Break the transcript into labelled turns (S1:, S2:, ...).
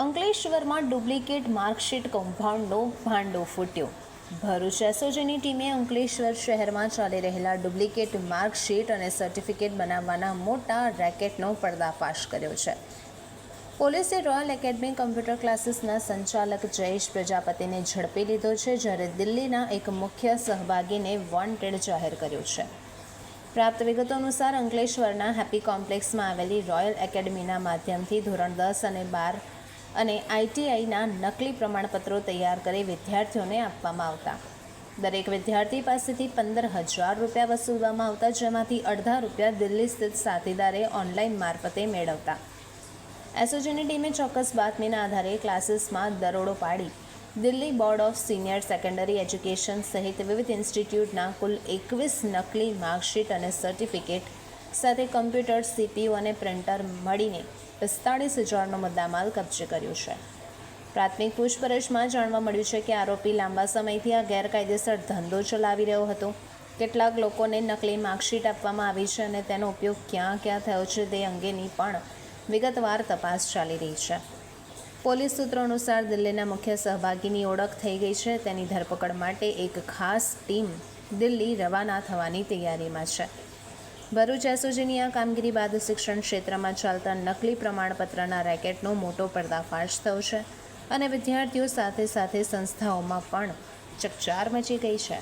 S1: અંકલેશ્વરમાં duplicate marksheet કૌભાંડનો ભાંડો ફૂટ્યો. ભરૂચ એસઓજીની ટીમે અંકલેશ્વર શહેરમાં ચાલી રહેલા ડુપ્લિકેટ માર્કશીટ અને સર્ટિફિકેટ બનાવવાના મોટા રેકેટનો પર્દાફાશ કર્યો છે. પોલીસે રોયલ એકેડમી કમ્પ્યુટર ક્લાસીસના સંચાલક જયેશ પ્રજાપતિને ઝડપી લીધો છે, જ્યારે દિલ્હીના એક મુખ્ય સહભાગીને વોન્ટેડ જાહેર કર્યો છે. પ્રાપ્ત વિગતો અનુસાર અંકલેશ્વરના હેપી કોમ્પ્લેક્સમાં આવેલી રોયલ એકેડમીના માધ્યમથી ધોરણ દસ અને બાર અને આઈટીઆઈના નકલી પ્રમાણપત્રો તૈયાર કરી વિદ્યાર્થીઓને આપવામાં આવતા. દરેક વિદ્યાર્થી પાસેથી પંદર હજાર રૂપિયા વસૂલવામાં આવતા, જેમાંથી અડધા રૂપિયા દિલ્હી સ્થિત સાથીદારે ઓનલાઈન મારફતે મેળવતા. એસઓજીની ટીમે ચોક્કસ બાતમીના આધારે ક્લાસીસમાં દરોડો પાડી. Delhi board of senior secondary education સહિત વિવિધ ઇન્સ્ટિટ્યૂટના કુલ એકવીસ નકલી માર્કશીટ અને સર્ટિફિકેટ સાથે કમ્પ્યુટર, સીપીયુ અને પ્રિન્ટર મળીને પિસ્તાળીસ હજારનો મુદ્દામાલ કબજે કર્યો છે. પ્રાથમિક પૂછપરછમાં જાણવા મળ્યું છે કે આરોપી લાંબા સમયથી આ ગેરકાયદેસર ધંધો ચલાવી રહ્યો હતો. કેટલાક લોકોને નકલી માર્કશીટ આપવામાં આવી છે અને તેનો ઉપયોગ ક્યાં ક્યાં થયો છે તે અંગેની પણ વિગતવાર તપાસ ચાલી રહી છે. પોલીસ સૂત્રો અનુસાર દિલ્હીના મુખ્ય સહભાગીની ઓળખ થઈ ગઈ છે. તેની ધરપકડ માટે એક ખાસ ટીમ દિલ્હી રવાના થવાની તૈયારીમાં છે. ભરૂચ એસઓજીની આ કામગીરી બાદ શિક્ષણ ક્ષેત્રમાં ચાલતા નકલી પ્રમાણપત્રના રેકેટનો મોટો પર્દાફાશ થયો છે અને વિદ્યાર્થીઓ સાથે સાથે સંસ્થાઓમાં પણ ચકચાર મચી ગઈ છે.